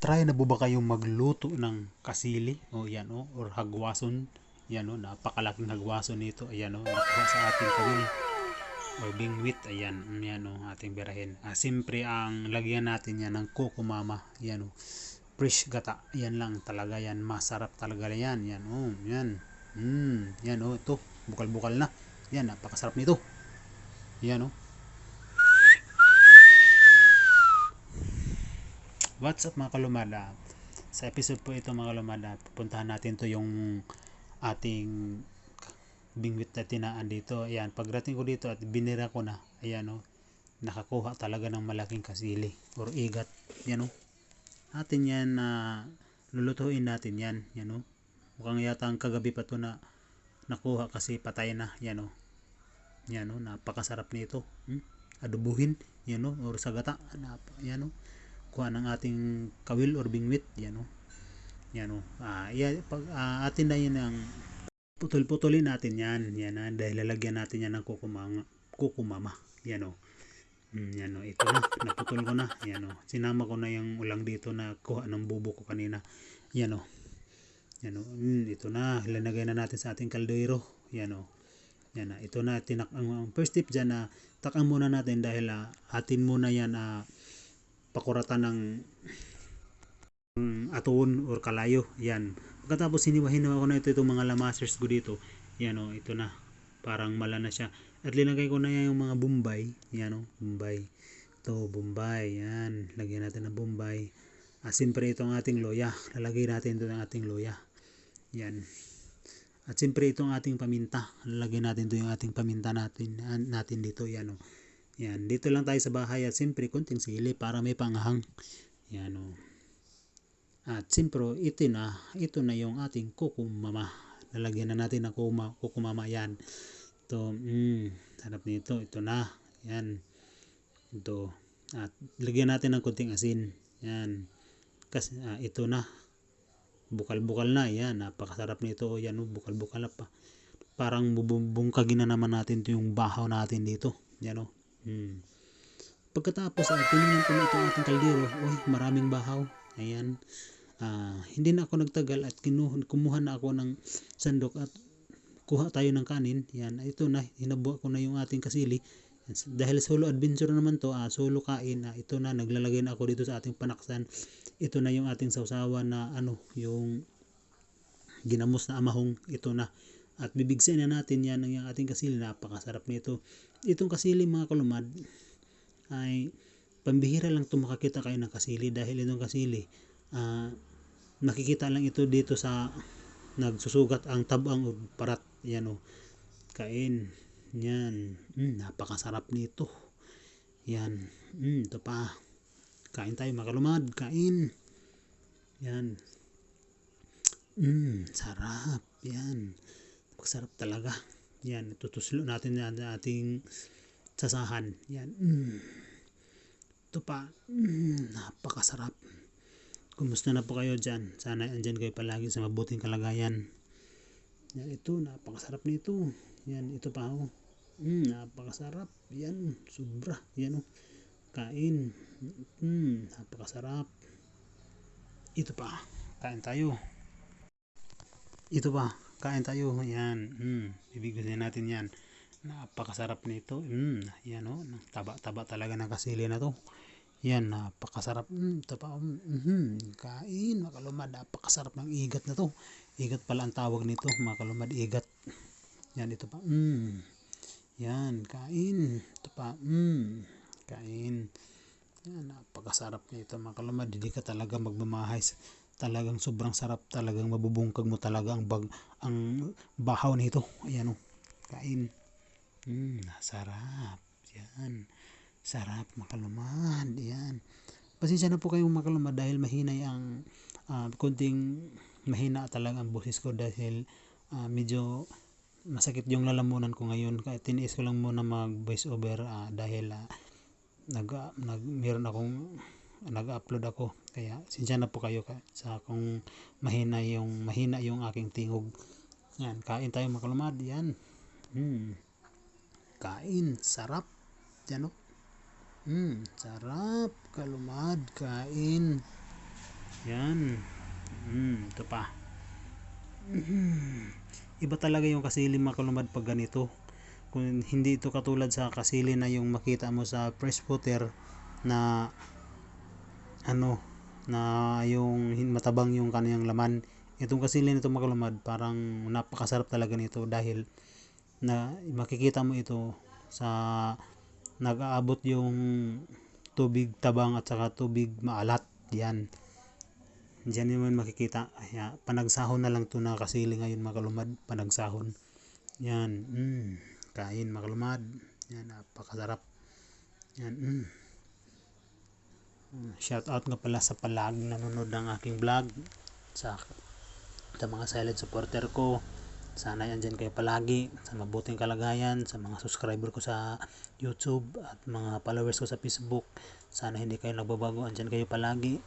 try na po ba kayong magluto ng kasili? O yan o or hagwason? Yan o napakalaking hagwason nito. Ayan o nakuha sa ating kawil or bingwit. Ayan yan o ating birahin. Ah, siyempre ang lagyan natin yan ng kukumama. Yan o fresh gata. Yan lang talaga yan. Masarap talaga yan. Yan o yan. Mm, yan o ito. Bukal bukal na. Yan napakasarap nito. Yan o What's up mga kalumada? Sa episode po ito mga kalumada, pupuntahan natin to yung ating bingwit na tinaan dito. Ayan, pagdating ko dito at binira ko na, ayan o, nakakuha talaga ng malaking kasili or igat. Yan o. Atin yan na lulutuin natin yan. Yan o. Mukhang yata ang kagabi pa to na nakuha kasi patay na. Yan o. Yan o, napakasarap nito. Hmm? Adubuhin. Yan o, or. Nap- Yan o kuha ng ating kawil or bingwit yan o. Yan o. Ah, yan, pag ah, atin na yan ang putol-putulin natin yan. Yan na dahil lalagyan natin yan ng kukumama kukumama. Yan o. Mm, yan o. Ito na naputol ko na. Yan o. Sinama ko na yung ulang dito na kuha ng bubo ko kanina. Yan o. Yan o. Mm, ito na. Ilalagay na natin sa ating kaldero yan o. Yan na. Ito na tinak ang, first tip dyan na takang muna natin dahil ah, atin muna yan ah, pakuratan ng aton or kalayo. Yan. Pagkatapos hiniwahin na ako na ito itong mga lamasers ko dito. Yan o ito na. Parang mala na siya. At linagay ko na yan yung mga bumbay yan o bumbay ito bumbay yan. Lagyan natin ng bumbay at siyempre itong ating loya. Lalagay natin ito ng ating loya. Yan. At siyempre itong ating paminta. Lalagyan natin ito yung ating paminta natin natin dito. Yan o yan, dito lang tayo sa bahay at siyempre konting sili para may panghang. Yan o. At siyempre ito na, ito na yung ating kukumama. Lalagyan na natin ng kuma, kukumama yan. Ito, mm, sarap nito. Ito na. Yan. Ito. At lagyan natin ng konting asin. Yan. Kasi ah, ito na. Bukal-bukal na. Yan. Napakasarap nito. Yan o. Bukal-bukal pa. Parang bubungkagin na naman natin ito yung bahaw natin dito. Yan o. Hmm. Pagkatapos, uh, tinignan ko na itong ating kaldero. Uy, maraming bahaw. Ayan. Uh, hindi na ako nagtagal at kinuha, kumuha na ako ng sandok at kuha tayo ng kanin. Yan, ito na, hinabuha ko na yung ating kasili. Dahil solo adventure naman to, uh, solo kain, uh, ito na, naglalagay na ako dito sa ating panaksan. Ito na yung ating sausawan na ano, yung ginamos na amahong, ito na. At bibigsain na natin yan ng ating kasili. Napakasarap nito. Itong kasili mga kalumad ay pambihira lang ito makakita kayo ng kasili dahil itong kasili uh, nakikita lang ito dito sa nagsusugat ang tabang o parat. Yan o kain. Yan. Mm, napakasarap nito. Yan. Mm, ito pa. Kain tayo makalumad kain. Yan. Mm, sarap. Yan. Sarap talaga. Yan, tutuslo natin yan ating sasahan. Yan. Mm. Ito pa. Mm, napakasarap. Kumusta na po kayo dyan? Sana andyan kayo palagi sa mabuting kalagayan. Yan, ito. Napakasarap nito. Yan, ito pa oh. Mm, napakasarap. Yan, sobra. Yan oh. Kain. Mm, napakasarap. Ito pa. Kain tayo. Ito pa kain tayo. Yan mm, bibigyan natin yan. Napakasarap nito. Mm, yan o oh, taba taba talaga ng kasili na to. Yan napakasarap. Mm, pa mm, mm, kain makalumad. Napakasarap ng igat na to. Igat pala ang tawag nito. Makalumad igat. Yan ito pa. Mm, yan kain. Ito pa. Mm, kain. Yan napakasarap nito. Makalumad. Hindi ka talaga magmamahay talagang sobrang sarap talagang mabubungkag mo talaga ang bag ang bahaw nito ayan o oh. kain. Mm, sarap. Yan. Sarap makalumad yan. Pasensya na po kayong makalumad dahil mahina ang uh, kunting mahina talaga ang boses ko dahil uh, medyo masakit yung lalamunan ko ngayon. Kaya tiniis ko lang muna mag voice over uh, dahil uh, nag, nag meron akong nag-upload ako kaya sinsya na po kayo sa kung mahina yung mahina yung aking tingog. Yan kain tayo makalumad yan. Hmm. kain. Sarap. Yan o hmm. sarap kalumad. Kain. Ito pa. Mhm. iba talaga yung kasili mga kalumad pag ganito. Kung hindi ito katulad sa kasili na yung makita mo sa press footer na ano na yung matabang yung kaniyang laman itong kasili nito mga kalumad parang napakasarap talaga nito dahil na makikita mo ito sa nag-aabot yung tubig tabang at saka tubig maalat yan Diyan naman makikita. Kaya, panagsahon na lang to na kasili ngayon mga kalumad. Panagsahon. Yan. Mm. Kain mga kalumad. Yan. Napakasarap. Yan. Mm. Mm, Shout out nga pala sa palag nanonood ng aking vlog. Sa, sa mga silent supporter ko. Sana yan dyan kayo palagi. Sa mabuting kalagayan. Sa mga subscriber ko sa YouTube. At mga followers ko sa Facebook. Sana hindi kayo nagbabago. Andyan kayo palagi.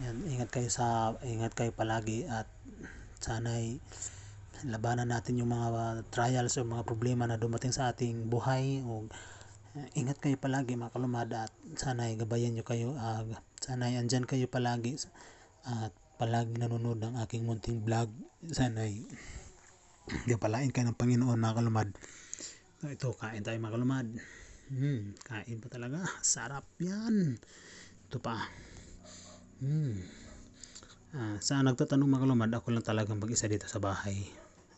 Yan, ingat kayo sa ingat kayo palagi at sana'y labanan natin yung mga trials o mga problema na dumating sa ating buhay o ingat kayo palagi mga kalumad at sana'y gabayan nyo kayo uh, sana'y andyan kayo palagi at palagi nanonood ng aking munting vlog sana'y gapalain kayo ng Panginoon mga kalumad so, ito kain tayo mga kalumad hmm, kain pa talaga sarap yan ito pa Hmm. Ah, sa nagtatanong mga kalumad, ako lang talagang mag-isa dito sa bahay.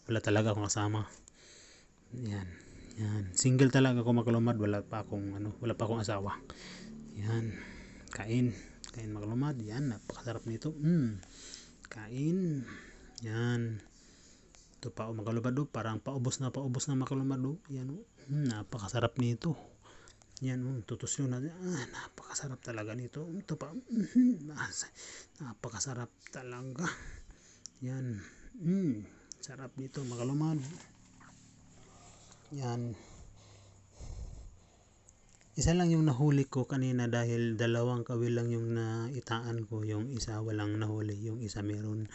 Wala talaga akong kasama. Yan. Yan. Single talaga ako mga kalumad. Wala pa akong ano, wala pa akong asawa. Yan. Kain. Kain mga kalumad. Yan. Napakasarap nito. Mm. Kain. Yan. Ito pa o mga kalumad. oh. Parang paubos na paubos na mga kalumad. oh. Yan. oh. Mm, napakasarap nito. Yan, um, tutusyon natin. Ah, napakasarap talaga nito. Ito pa. nas- napakasarap talaga. Yan. Mm, sarap nito, makalumad. Yan. Isa lang yung nahuli ko kanina dahil dalawang kawil lang yung naitaan ko. Yung isa walang nahuli, yung isa meron.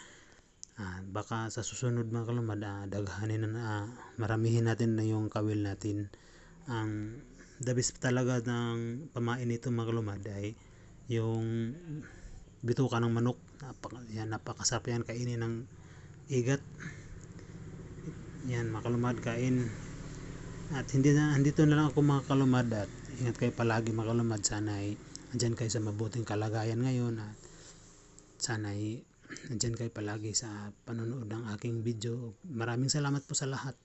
Ah, baka sa susunod mga kalumad, ah, daghanin na, ah, maramihin natin na yung kawil natin. Ang the talaga ng pamain nito mga kalumad ay yung bituka ng manok napaka, yan, napakasarap yan kainin ng igat yan mga kalumad kain at hindi na andito na lang ako mga kalumad at ingat kayo palagi mga kalumad sana ay andyan kayo sa mabuting kalagayan ngayon at sana ay andyan kayo palagi sa panonood ng aking video maraming salamat po sa lahat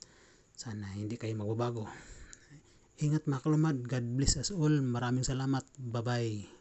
sana hindi kayo magbabago Ingat mga kalumad. God bless us all. Maraming salamat. Bye-bye.